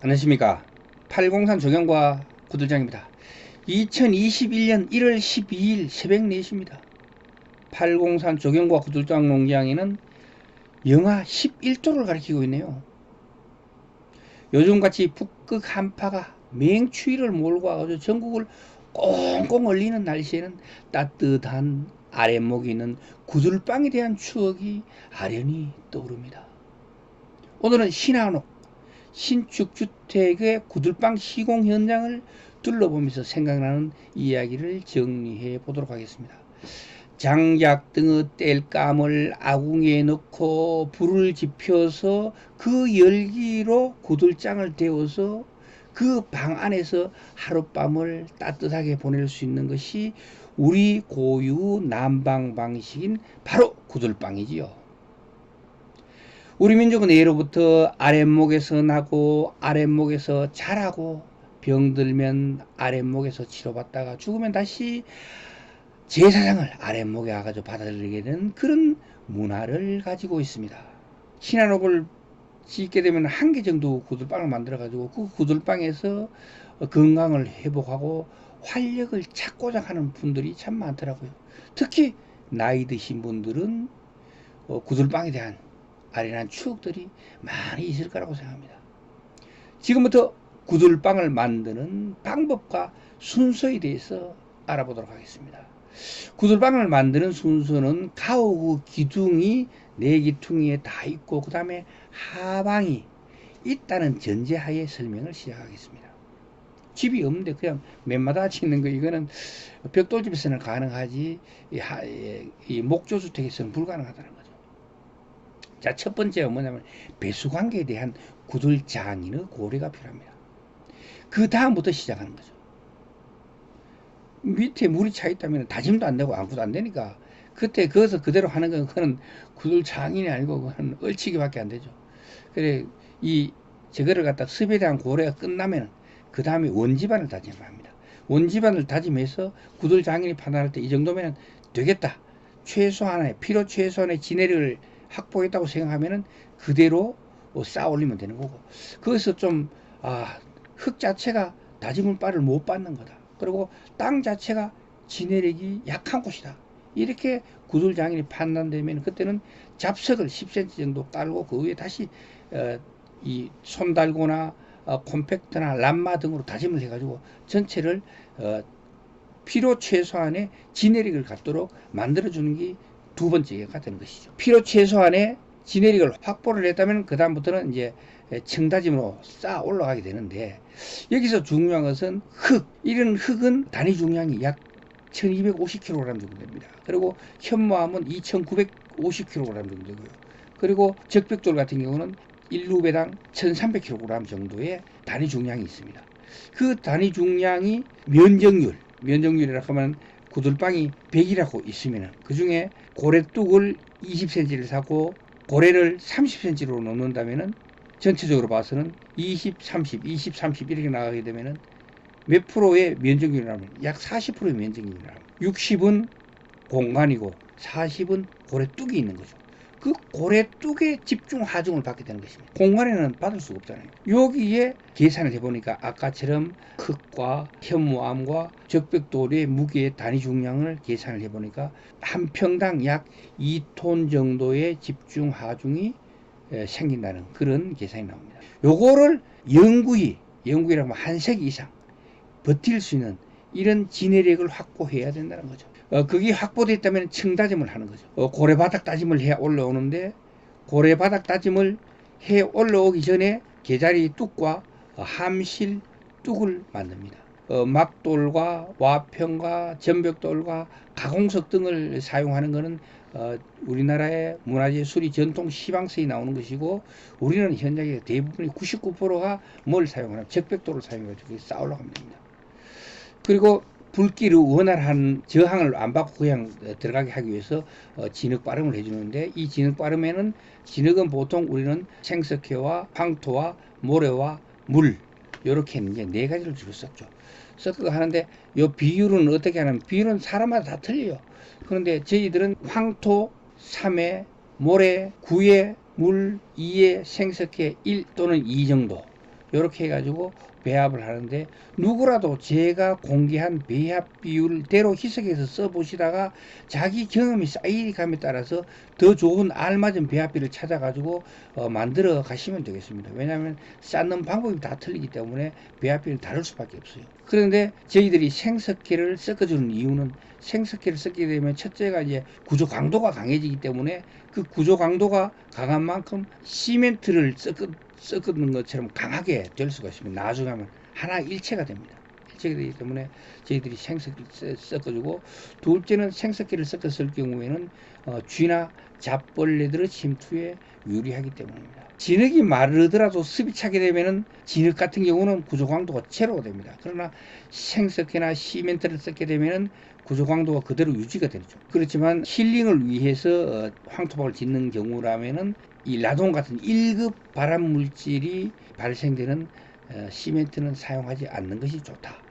안녕하십니까. 803 조경과 구들장입니다. 2021년 1월 12일 새벽 4시입니다. 803 조경과 구들장 농장에는 영하 11도를 가리키고 있네요. 요즘같이 북극 한파가 맹추위를 몰고 와가지고 전국을 꽁꽁 얼리는 날씨에는 따뜻한 아랫목에 있는 구들방에 대한 추억이 아련히 떠오릅니다. 오늘은 신한옥 신축 주택의 구들방 시공 현장을 둘러보면서 생각나는 이야기를 정리해 보도록 하겠습니다. 장작 등의 땔감을 아궁이에 넣고 불을 지펴서 그 열기로 구들장을 데워서 그 방 안에서 하룻밤을 따뜻하게 보낼 수 있는 것이 우리 고유 난방 방식인 바로 구들방이지요. 우리 민족은 예로부터 아랫목에서 나고 아랫목에서 자라고 병들면 아랫목에서 치료받다가 죽으면 다시 제사장을 아랫목에 와가지고 받아들이게 되는 그런 문화를 가지고 있습니다. 신한옥을 짓게 되면 한 개 정도 구들방을 만들어 가지고 그 구들방에서 건강을 회복하고 활력을 찾고자 하는 분들이 참 많더라고요. 특히 나이 드신 분들은 어, 구들방에 대한 아련한 추억들이 많이 있을 거라고 생각합니다. 지금부터 구들방을 만드는 방법과 순서에 대해서 알아보도록 하겠습니다. 구들방을 만드는 순서는 가오구 기둥이 네 기둥에 다 있고 그 다음에 하방이 있다는 전제하에 설명을 시작하겠습니다. 집이 없는데 그냥 맨마다 짓는 거 이거는 벽돌집에서는 가능하지 이, 목조주택에서는 불가능하다는. 자, 첫 번째가 뭐냐면 배수 관계에 대한 구들 장인의 고려가 필요합니다. 그 다음부터 시작하는 거죠. 밑에 물이 차 있다면 다짐도 안 되고 아무것도 안 되니까 그때 거기서 그대로 하는 건 그건 구들 장인이 아니고 그건 얼치기밖에 안 되죠. 그래 이 저거를 갖다 습에 대한 고려가 끝나면 그 다음에 원지반을 다짐을 합니다. 원지반을 다짐해서 구들 장인이 판단할 때 이 정도면 되겠다. 최소한의 필요 최소한의 진해를 확보했다고 생각하면은 그대로 어, 쌓아 올리면 되는 거고 거기서 좀 아, 흙 자체가 다짐을 바를 못 받는 거다. 그리고 땅 자체가 진해력이 약한 곳이다. 이렇게 구들 장인이 판단되면 그때는 잡석을 10cm 정도 깔고 그 위에 다시 어, 이 손 달고나 어, 콤팩트나 람마 등으로 다짐을 해가지고 전체를 어, 필요 최소한의 진해력을 갖도록 만들어주는 게 두 번째가 되는 것이죠. 필요 최소한의 진해력을 확보를 했다면 그 다음부터는 이제 청다짐으로 쌓아 올라가게 되는데 여기서 중요한 것은 흙. 이런 흙은 단위 중량이 약 1250kg 정도 됩니다. 그리고 현무암은 2950kg 정도 되고요. 그리고 적벽돌 같은 경우는 1루배당 1300kg 정도의 단위 중량이 있습니다. 그 단위 중량이 면적률, 면적률이라고 하면 구들방이 100이라고 있으면 그 중에 고래뚝을 20cm를 사고 고래를 30cm로 넣는다면은 전체적으로 봐서는 20, 30, 20, 30 이렇게 나가게 되면은 몇 프로의 면적률이라면 약 40%의 면적률이라면 60은 공간이고 40은 고래뚝이 있는 거죠. 그 고래뚝에 집중 하중을 받게 되는 것입니다. 공간에는 받을 수가 없잖아요. 여기에 계산을 해보니까 아까처럼 흙과 현무암과 적벽돌의 무게의 단위 중량을 계산을 해보니까 한 평당 약 2톤 정도의 집중 하중이 에, 생긴다는 그런 계산이 나옵니다. 요거를 영구히, 영구히라고 하면 한 세기 이상 버틸 수 있는 이런 진해력을 확보해야 된다는 거죠. 어, 그게 확보됐다면 층 다짐을 하는 거죠. 어, 고래 바닥 다짐을 해 올라오는데 고래 바닥 다짐을 해 올라오기 전에 개자리 뚝과 어, 함실 뚝을 만듭니다. 어, 막돌과 와평과 전벽돌과 가공석 등을 사용하는 것은 어, 우리나라의 문화재 수리 전통 시방서에 나오는 것이고 우리는 현장에 대부분이 99%가 뭘 사용하나 적벽돌을 쌓아 올라가면 됩니다. 그리고 불길의 원활한 저항을 안 받고 그냥 어, 들어가게 하기 위해서 어, 진흙 발음을 해주는데 이 진흙 발음에는 진흙은 보통 우리는 생석회와 황토와 모래와 물 이렇게 이제 네 가지를 주로 썼죠. 섞어 하는데 요 비율은 어떻게 하냐면 비율은 사람마다 다 틀려요. 그런데 저희들은 황토 3회, 모래 9회, 물 2회, 생석회 1 또는 2 정도 이렇게 해가지고 배합을 하는데 누구라도 제가 공개한 배합 비율대로 희석해서 써보시다가 자기 경험이 쌓이감에 따라서 더 좋은 알맞은 배합비를 찾아가지고 어, 만들어 가시면 되겠습니다. 왜냐하면 쌓는 방법이 다 틀리기 때문에 배합비는 다를 수밖에 없어요. 그런데 저희들이 생석회를 섞어주는 이유는 생석회를 섞게 되면 첫째가 이제 구조 강도가 강해지기 때문에 그 구조 강도가 강한 만큼 시멘트를 섞어, 섞는 것처럼 강하게 될 수가 있습니다. 나중에 하면 하나 일체가 됩니다. 일체가 되기 때문에 저희들이 생석회를 섞어주고 둘째는 생석회를 섞었을 경우에는 어, 쥐나 잡벌레들의 침투에 유리하기 때문입니다. 진흙이 마르더라도 습이 차게 되면은 진흙 같은 경우는 구조 강도가 제로가 됩니다. 그러나 생석회나 시멘트를 썼게 되면은 구조 강도가 그대로 유지가 되죠. 그렇지만 힐링을 위해서 어, 황토박을 짓는 경우라면은 이 라돈 같은 1급 발암 물질이 발생되는 어, 시멘트는 사용하지 않는 것이 좋다.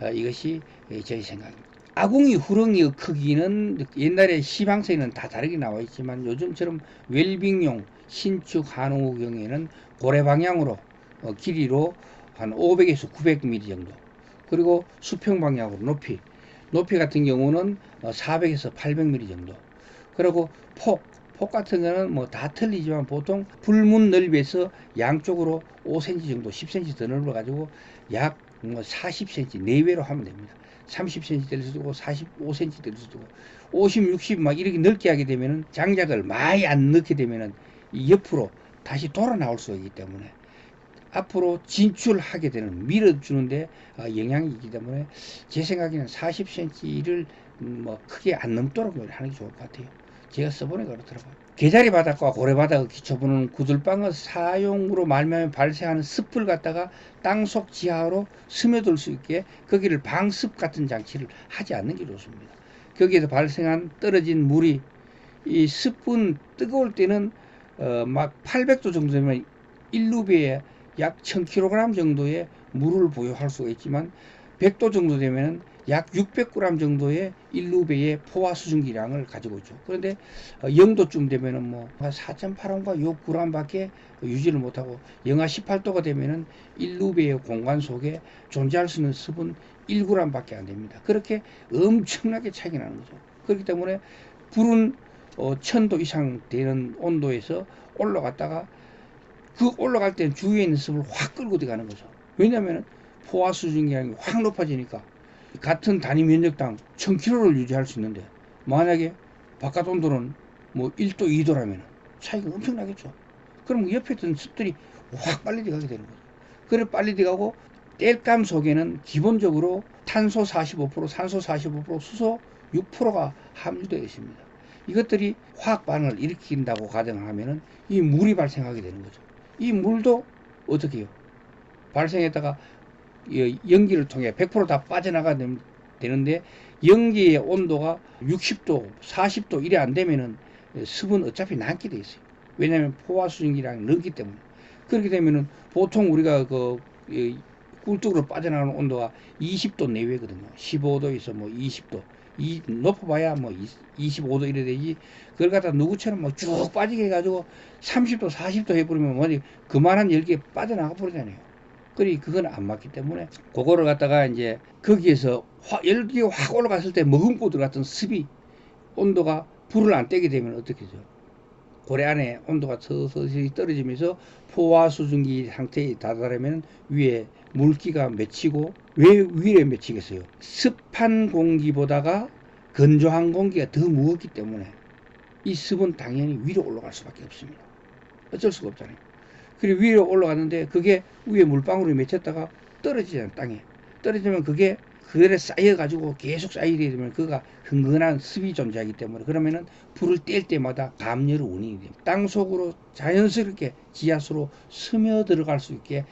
어, 이것이 예, 제 생각입니다. 아궁이 후렁이의 크기는 옛날에 시방서에는 다 다르게 나와 있지만 요즘처럼 웰빙용 신축 한우 경우에는 고래 방향으로 어, 길이로 한 500에서 900mm 정도 그리고 수평 방향으로 높이 높이 같은 경우는 400에서 800mm 정도 그리고 폭, 폭 같은 거는 뭐 다 틀리지만 보통 불문 넓이에서 양쪽으로 5cm 정도 10cm 더 넓어 가지고 약 뭐 40cm 내외로 하면 됩니다 30cm 될 수도 있고 45cm 될 수도 있고 50, 60 막 이렇게 넓게 하게 되면은 장작을 많이 안 넣게 되면은 이 옆으로 다시 돌아 나올 수 있기 때문에 앞으로 진출하게 되는 밀어주는데 어, 영향이 있기 때문에 제 생각에는 40cm를 뭐 크게 안 넘도록 하는 게 좋을 것 같아요. 제가 써보니까 그렇더라고요. 개자리 바닥과 고래 바닥을 기초보는 구들방의 사용으로 말미암아 발생하는 습을 갖다가 땅속 지하로 스며들 수 있게 거기를 방습 같은 장치를 하지 않는 게 좋습니다. 거기에서 발생한 떨어진 물이 이 습은 뜨거울 때는 어, 막 800도 정도 되면 일루배에 약 1000kg 정도의 물을 보유할 수가 있지만 100도 정도 되면 약 600g 정도의 일루배의 포화 수증기량을 가지고 있죠. 그런데 어, 0도쯤 되면은 뭐 4.8원과 6g밖에 유지를 못하고 영하 18도가 되면은 일루배의 공간 속에 존재할 수 있는 습은 1g밖에 안 됩니다. 그렇게 엄청나게 차이가 나는 거죠. 그렇기 때문에 불은 어, 1000도 이상 되는 온도에서 올라갔다가 그 올라갈 때는 주위에 있는 습을 확 끌고 들어가는 거죠. 왜냐하면 포화 수증기량이 확 높아지니까 같은 단위 면적당 1000km를 유지할 수 있는데 만약에 바깥 온도는 뭐 1도, 2도라면 차이가 엄청나겠죠. 그럼 옆에 있던 습들이 확 빨리 들어가게 되는 거죠. 그래 빨리 들어가고 땔감 속에는 기본적으로 탄소 45%, 산소 45%, 수소 6%가 함유되어 있습니다. 이것들이 화학 반응을 일으킨다고 가정하면은 이 물이 발생하게 되는 거죠. 이 물도 어떻게 해요? 발생했다가 이 연기를 통해 100%다 빠져나가야 dem- 되는데 연기의 온도가 60도, 40도 이래 안 되면은 습은 어차피 남게 돼 있어요. 왜냐하면 포화 수증기량이 넓기 때문에. 그렇게 되면은 보통 우리가 그이 꿀뚝으로 빠져나가는 온도가 20도 내외거든요. 15도에서 뭐 20도. 이 높아봐야 뭐 25도 이래 되지. 그걸 갖다 누구처럼 뭐 쭉 빠지게 해가지고 30도, 40도 해버리면 뭐지 그만한 열기에 빠져나가 버리잖아요. 그리 그건 안 맞기 때문에 그거를 갖다가 이제 거기에서 확 열기가 확 올라갔을 때 머금고 들어갔던 습이 온도가 불을 안 떼게 되면 어떻게 되죠? 고래 안에 온도가 서서히 떨어지면서 포화 수증기 상태에 다다르면 위에 물기가 맺히고 왜 위에 맺히겠어요? 습한 공기보다가 건조한 공기가 더 무겁기 때문에 이 습은 당연히 위로 올라갈 수밖에 없습니다. 어쩔 수가 없잖아요. 그리고 위로 올라갔는데 그게 위에 물방울이 맺혔다가 떨어지잖아요, 땅에. 떨어지면 그게 그대로 쌓여가지고 계속 쌓이게 되면 그가 흥건한 습이 존재하기 때문에 그러면은 불을 뗄 때마다 감열의 원인이 됩니다. 땅 속으로 자연스럽게 지하수로 스며 들어갈 수 있게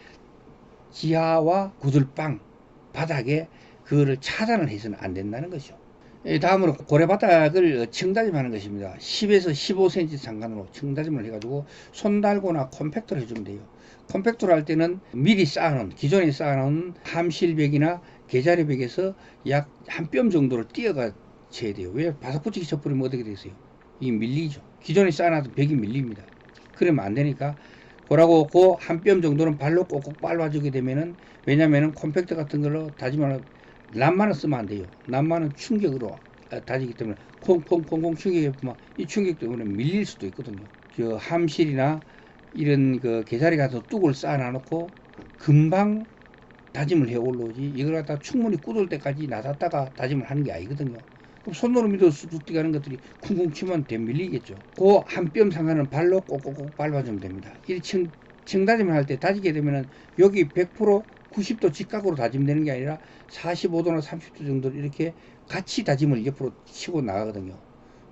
지하와 구들방 바닥에 그거를 차단을 해서는 안 된다는 것이죠. 예, 다음으로 고래바닥을 청다짐하는 것입니다. 10에서 15cm 상간으로 청다짐을 해가지고 손달고나 컴팩터를 해주면 돼요. 컴팩터를 할 때는 미리 쌓아놓은 기존에 쌓아놓은 함실벽이나 개자리벽에서 약 한 뼘 정도를 띄어가 쳐야 돼요. 왜 바삭 붙이기 쳐버리면 어떻게 되세요? 이 밀리죠. 기존에 쌓아놨던 벽이 밀립니다. 그러면 안 되니까 그러고 그한뼘 정도는 발로 꼭꼭 밟아주게 되면은 왜냐면은 콤팩트 같은 걸로 다지면 람만은 쓰면 안 돼요. 람만은 충격으로 아, 다지기 때문에 콩콩콩콩 충격이 보면 이 충격 때문에 밀릴 수도 있거든요. 그 함실이나 이런 그 개자리 가서 뚝을 쌓아놔 놓고 금방 다짐을 해 올라오지 이걸 갖다 충분히 굳을 때까지 놔뒀다가 다짐을 하는 게 아니거든요. 그럼 손으로 밀어 쑥쑥 가는 것들이 쿵쿵 치면 대 밀리겠죠. 그 한 뼘 상하는 발로 꼭꼭꼭 밟아주면 됩니다. 이 층, 층다짐을 할 때 다지게 되면은 여기 100% 90도 직각으로 다짐되는 게 아니라 45도나 30도 정도 이렇게 같이 다짐을 옆으로 치고 나가거든요.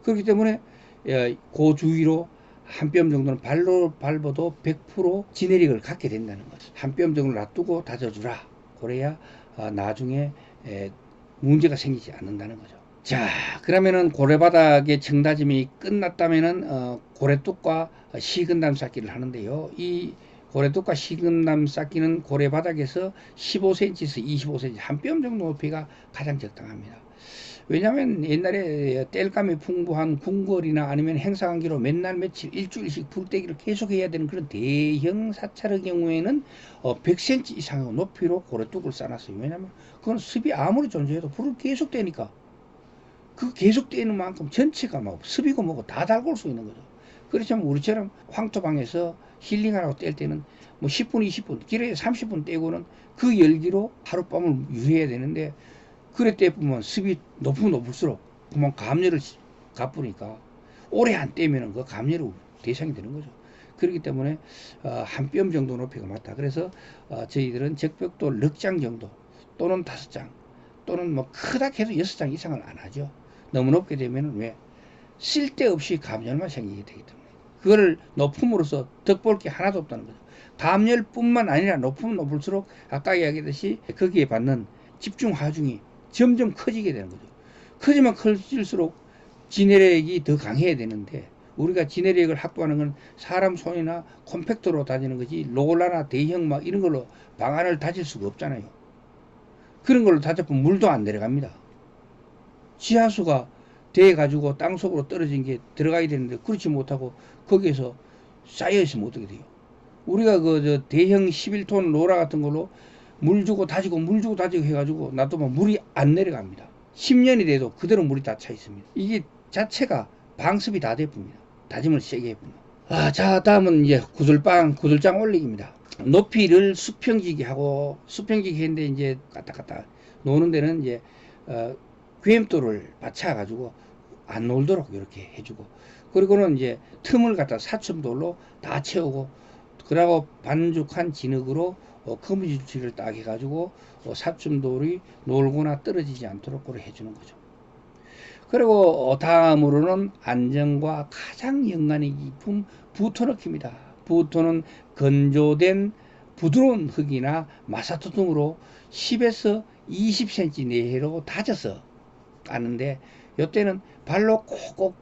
그렇기 때문에 예, 그 주위로 한 뼘 정도는 발로 밟아도 100% 지내력을 갖게 된다는 거죠. 한 뼘 정도 놔두고 다져주라. 그래야 아, 나중에 에, 문제가 생기지 않는다는 거죠. 자, 그러면은 고래바닥의 청다짐이 끝났다면은 어, 고래뚝과 시근담 쌓기를 하는데요. 이 고래뚝과 시근담 쌓기는 고래 바닥에서 15cm에서 25cm 한 뼘 정도 높이가 가장 적당합니다. 왜냐하면 옛날에 땔감이 풍부한 궁궐이나 아니면 행사관계로 맨날 며칠 일주일씩 불떼기를 계속해야 되는 그런 대형 사찰의 경우에는 어, 100cm 이상의 높이로 고래뚝을 쌓았어요. 왜냐하면 그건 습이 아무리 존재해도 불을 계속 떼니까 그 계속 떼는 만큼 전체가 막 습이고 뭐고 다 달궈올 수 있는 거죠. 그렇지만 우리처럼 황토방에서 힐링하라고 뗄 때는 뭐 10분, 20분, 길에 30분 떼고는 그 열기로 하룻밤을 유지해야 되는데 그래 떼보면 습이 높으면 높을수록 그만 감열을 가쁘니까 오래 안 떼면은 그 감열의 대상이 되는 거죠. 그렇기 때문에 어, 한 뼘 정도 높이가 맞다. 그래서 어, 저희들은 적벽도 넉 장 정도 또는 다섯 장 또는 뭐 크다 해도 여섯 장 이상을 안 하죠. 너무 높게 되면 왜 쓸데없이 감열만 생기게 되기 때문에 그거를 높음으로써 덕볼 게 하나도 없다는 거죠. 감열뿐만 아니라 높으면 높을수록 아까 이야기했듯이 거기에 받는 집중 하중이 점점 커지게 되는 거죠. 커지면 커질수록 지내력이 더 강해야 되는데 우리가 지내력을 확보하는 건 사람 손이나 컴팩터로 다지는 거지 롤라나 대형 막 이런 걸로 방안을 다질 수가 없잖아요. 그런 걸로 다져보면 물도 안 내려갑니다. 지하수가 돼 가지고 땅 속으로 떨어진 게 들어가야 되는데 그렇지 못하고 거기에서 쌓여 있으면 어떻게 돼요? 우리가 그 저 대형 11톤 로라 같은 걸로 물 주고 다지고 물 주고 다지고 해가지고 놔두면 물이 안 내려갑니다. 10년이 돼도 그대로 물이 다 차 있습니다. 이게 자체가 방습이 다 돼봅니다. 다짐을 세게 해보면. 아, 자, 다음은 이제 구들빵, 구들장 올리기입니다. 높이를 수평지기 하고, 수평지기 했는데 이제 갔다 노는 데는 이제, 어, 귀엠돌을 받쳐가지고 안 놀도록 이렇게 해주고, 그리고는 이제 틈을 갖다 사춤돌로 다 채우고, 그러고 반죽한 진흙으로 어, 거미줄치를 딱 해가지고 어, 사춤돌이 놀거나 떨어지지 않도록 그렇게 해주는 거죠. 그리고 어, 다음으로는 안정과 가장 연관이 깊은 부토넣기입니다. 부토는 건조된 부드러운 흙이나 마사토 등으로 10에서 20cm 내로 다져서 까는데 이때는 발로 꼭꼭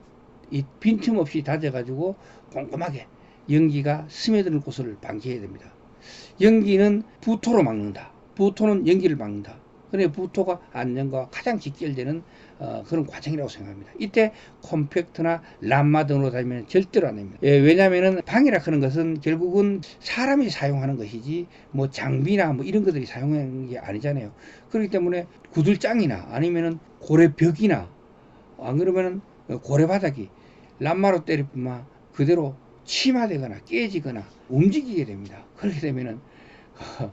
이 빈틈없이 다져가지고 꼼꼼하게 연기가 스며드는 곳을 방지해야 됩니다. 연기는 부토로 막는다. 부토는 연기를 막는다. 그래 부토가 안전과 가장 직결되는 어, 그런 과정이라고 생각합니다. 이때 컴팩트나 람마 등으로 다니면 절대로 안 됩니다. 예, 왜냐하면 방이라 하는 것은 결국은 사람이 사용하는 것이지 뭐 장비나 뭐 이런 것들이 사용하는 게 아니잖아요. 그렇기 때문에 구들장이나 아니면은 고래벽이나 안 그러면은 고래바닥이 람마로 때리면 그대로 침하되거나 깨지거나 움직이게 됩니다. 그렇게 되면은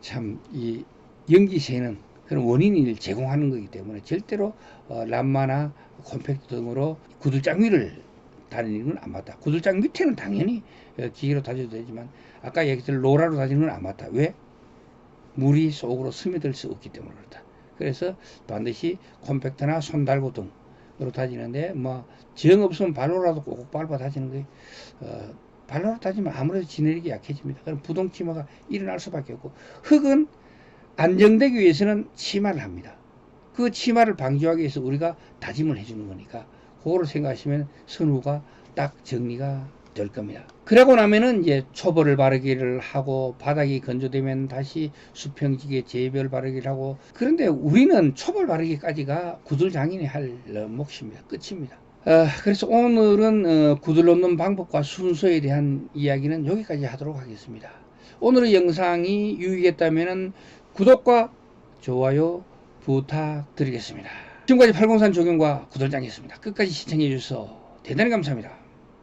참이 연기세는 그런 원인을 제공하는 거기 때문에 절대로 어, 람마나 콤팩트 등으로 구들장 위를 다니는 건 안 맞다. 구들장 밑에는 당연히 어, 기계로 다져도 되지만 아까 얘기했던 로라로 다니는 건 안 맞다. 왜? 물이 속으로 스며들 수 없기 때문에 그렇다. 그래서 반드시 콤팩트나 손달고 등으로 다지는데 뭐 정 없으면 발로라도 꼭 밟아 다지는 게 어, 발로로 다지면 아무래도 지내력이 약해집니다. 그럼 부동 치마가 일어날 수밖에 없고 흙은 안정되기 위해서는 치마를 합니다. 그 치마를 방지하기 위해서 우리가 다짐을 해주는 거니까 그거를 생각하시면 선후가 딱 정리가 될 겁니다. 그러고 나면은 이제 초벌을 바르기를 하고 바닥이 건조되면 다시 수평지게 재별 바르기를 하고 그런데 우리는 초벌 바르기까지가 구들장인이 할 몫입니다. 끝입니다. 어, 그래서 오늘은 어, 구들 놓는 방법과 순서에 대한 이야기는 여기까지 하도록 하겠습니다. 오늘의 영상이 유익했다면 구독과 좋아요 부탁드리겠습니다. 지금까지 팔공산 조경과 구들장이었습니다. 끝까지 시청해 주셔서 대단히 감사합니다.